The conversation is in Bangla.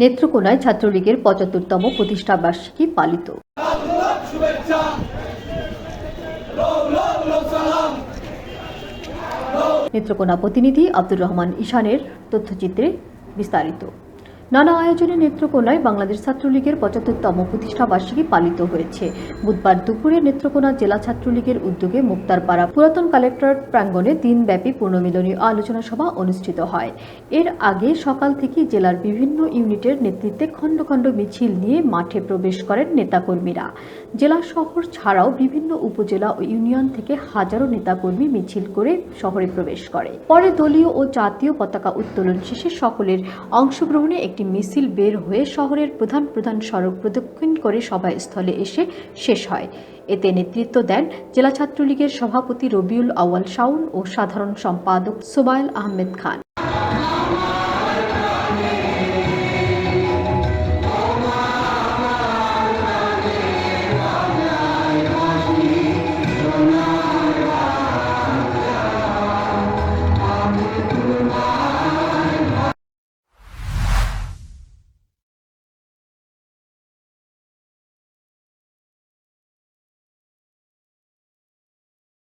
নেত্রকোনায় ছাত্রলীগের পঁচাত্তরতম প্রতিষ্ঠা বার্ষিকী পালিত। নেত্রকোনা প্রতিনিধি আব্দুর রহমান ঈশানের তথ্যচিত্রে বিস্তারিত। নানা আয়োজনে নেত্রকোনায় বাংলাদেশ ছাত্রলীগের পঁচাত্তরতম প্রতিষ্ঠা বার্ষিকী পালিত হয়েছে। বুধবার দুপুরে নেত্রকোনা জেলা ছাত্রলীগের উদ্যোগে মুক্তারপাড়া পুরাতন কালেক্টরেট প্রাঙ্গণে দিনব্যাপী পূর্ণমিলনী আলোচনা সভা অনুষ্ঠিত হয়। এর আগে সকাল থেকে জেলার বিভিন্ন ইউনিটের নেতৃত্বে খণ্ড খণ্ড মিছিল নিয়ে মাঠে প্রবেশ করেন নেতাকর্মীরা। জেলা শহর ছাড়াও বিভিন্ন উপজেলা ও ইউনিয়ন থেকে হাজারো নেতাকর্মী মিছিল করে শহরে প্রবেশ করে। পরে দলীয় ও জাতীয় পতাকা উত্তোলন শেষে সকলের অংশগ্রহণে একটি মিছিল বের হয়ে শহরের প্রধান প্রধান সড়ক প্রদক্ষিণ করে সভাস্থলে এসে শেষ হয়। এতে নেতৃত্ব দেন জেলা ছাত্রলীগের সভাপতি রবিউল আওয়াল শাউন ও সাধারণ সম্পাদক সোবায়েল আহমেদ খান।